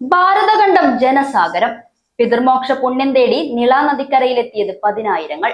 ഭാരതഖണ്ഡം ജനസാഗരം. പിതൃമോക്ഷ പുണ്യം തേടി നിള നദിക്കരയിലെത്തിയത് പതിനായിരങ്ങൾ.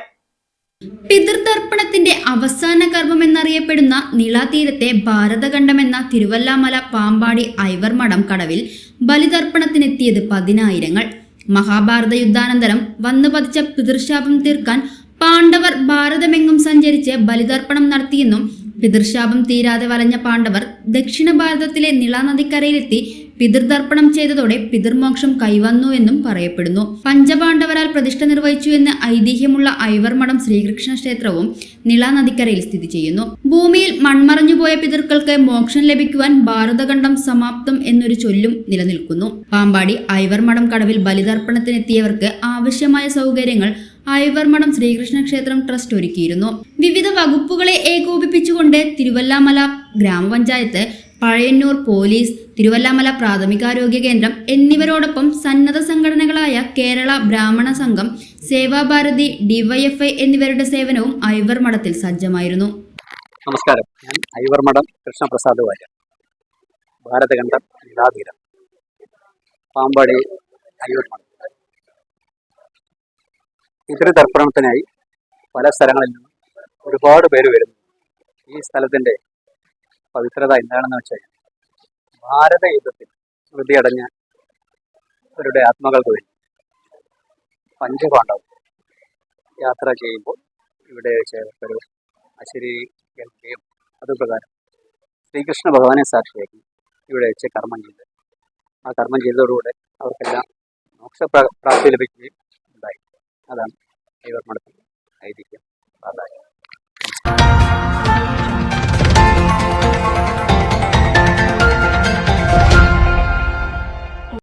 പിതൃതർപ്പണത്തിന്റെ അവസാന കർമ്മം എന്നറിയപ്പെടുന്ന നിളാതീരത്തെ ഭാരതഖണ്ഡം എന്ന തിരുവല്ലാമല പാമ്പാടി ഐവർമഠം കടവിൽ ബലിതർപ്പണത്തിനെത്തിയത് പതിനായിരങ്ങൾ. മഹാഭാരത യുദ്ധാനന്തരം വന്നു പതിച്ച പിതൃശാപം തീർക്കാൻ പാണ്ഡവർ ഭാരതമെങ്ങും സഞ്ചരിച്ച് ബലിതർപ്പണം നടത്തിയെന്നും പിതൃശാപം തീരാതെ വലഞ്ഞ പാണ്ഡവർ ദക്ഷിണ ഭാരതത്തിലെ നിളാനദിക്കരയിലെത്തി പിതൃതർപ്പണം ചെയ്തതോടെ പിതൃമോക്ഷം കൈവന്നു എന്നും പറയപ്പെടുന്നു. പഞ്ചപാണ്ഡവരാൽ പ്രതിഷ്ഠ നിർവഹിച്ചു എന്ന് ഐതിഹ്യമുള്ള ഐവർമഠം ശ്രീകൃഷ്ണ ക്ഷേത്രവും നിളാനദിക്കരയിൽ സ്ഥിതി ചെയ്യുന്നു. ഭൂമിയിൽ മൺമറഞ്ഞുപോയ പിതൃക്കൾക്ക് മോക്ഷം ലഭിക്കുവാൻ ഭാരതഖണ്ഡം സമാപ്തം എന്നൊരു ചൊല്ലും നിലനിൽക്കുന്നു. പാമ്പാടി ഐവർമഠം കടവിൽ ബലിതർപ്പണത്തിനെത്തിയവർക്ക് ആവശ്യമായ സൗകര്യങ്ങൾ ഐവർമഠം ശ്രീകൃഷ്ണ ക്ഷേത്രം ട്രസ്റ്റ് ഒരുക്കിയിരുന്നു. വിവിധ വകുപ്പുകളെ ഏകോപിപ്പിച്ചുകൊണ്ട് തിരുവല്ലാമല ഗ്രാമപഞ്ചായത്ത് പഴയന്നൂർ പോലീസ് തിരുവല്ലാമല പ്രാഥമികാരോഗ്യ കേന്ദ്രം എന്നിവരോടൊപ്പം സന്നദ്ധ സംഘടനകളായ കേരള ബ്രാഹ്മണ സംഘം സേവാഭാരതി ഡിവൈഎഫ്ഐ എന്നിവരുടെ സേവനവും ഐവർ മഠത്തിൽ സജ്ജമായിരുന്നു. നമസ്കാരം. ഞാൻ ഐവർമഠം കൃഷ്ണപ്രസാദ് വാര്യ ഭാരതഖണ്ഡം പാമ്പാടി ഐവർമഠം പിതൃതർപ്പണത്തിനായി പല സ്ഥലങ്ങളിൽ നിന്നും ഒരുപാട് പേര് വരുന്നു. ഈ സ്ഥലത്തിന്റെ പവിത്രത എന്താണെന്ന് വെച്ചാൽ ഭാരത യുദ്ധത്തിൽ സ്മൃതിയടഞ്ഞ അവരുടെ ആത്മകൾക്ക് വേണ്ടി പഞ്ചപാണ്ഡവം യാത്ര ചെയ്യുമ്പോൾ ഇവിടെ വെച്ച് ഒരു കേൾക്കുകയും അതുപ്രകാരം ശ്രീകൃഷ്ണ ഭഗവാനെ സാക്ഷിയാക്കി ഇവിടെ വെച്ച് കർമ്മം ചെയ്ത്. ആ കർമ്മം ചെയ്തതോടുകൂടെ അവർക്കെല്ലാം മോക്ഷപ്രാപ്തി ലഭിക്കുകയും അതാണ്. ഇവർ മഠത്തിൽ ഐതിഹ്യം പ്രാധാന്യം